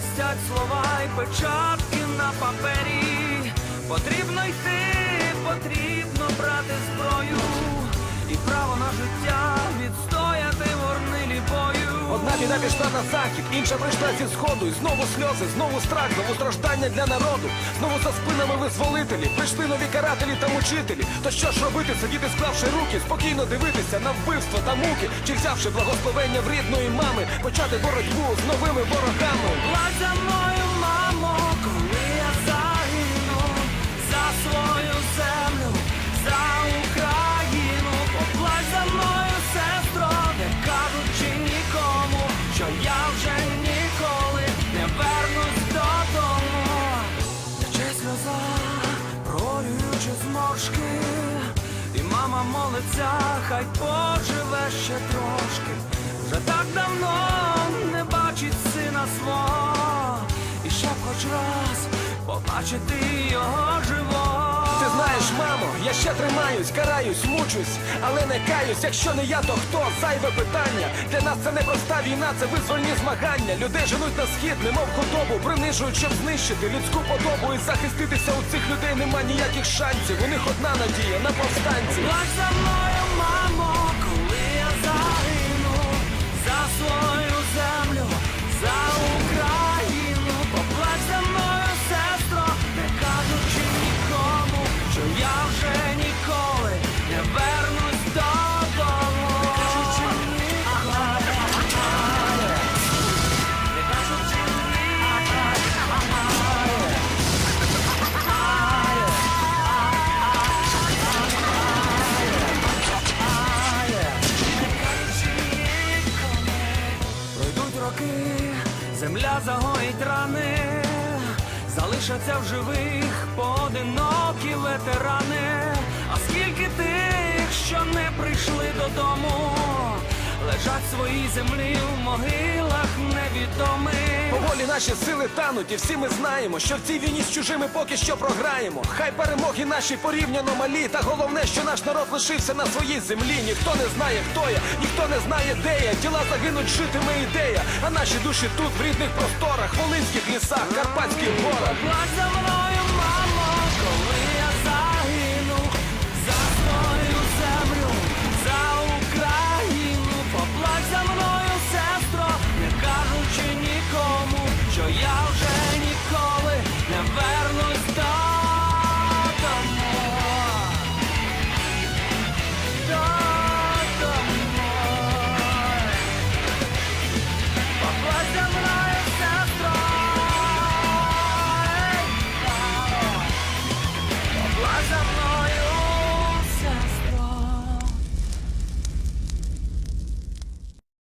містять слова і печатки на папері. Потрібно йти, потрібно брати зброю і право на життя. Одна пішла на захід, інша прийшла зі сходу. І знову сльози, знову страх, знову страждання для народу. Знову за спинами визволителі. Прийшли нові карателі та мучителі. То що ж робити, сидіти, склавши руки, спокійно дивитися на вбивство та муки, чи взявши благословення в рідної мами, почати боротьбу з новими ворогами. Молиться, хай поживе ще трошки. Вже так давно не бачить сина свого, і ще хоч раз побачити його я тримаюсь, караюсь, мучусь, але не каюсь. Якщо не я, то хто? Зайве питання. Для нас це не проста війна, це визвольні змагання. Людей женуть на схід, немов худобу, принижують, щоб знищити людську подобу і захиститися у цих людей нема ніяких шансів. У них одна надія на повстанці. Плач за мною, мамо, роки, земля загоїть рани, залишаться в живих поодинокі ветерани. А скільки тих, що не прийшли додому, лежать в своїй землі в могилах невідомих. Поволі наші сили тануть, і всі ми знаємо, що в цій війні з чужими поки що програємо. Хай перемоги наші порівняно малі, та головне, що наш народ лишився на своїй землі. Ніхто не знає, хто я, ніхто не знає, де я. Тіла загинуть, житиме ідея. А наші душі тут, в рідних просторах, волинських лісах, карпатських горах.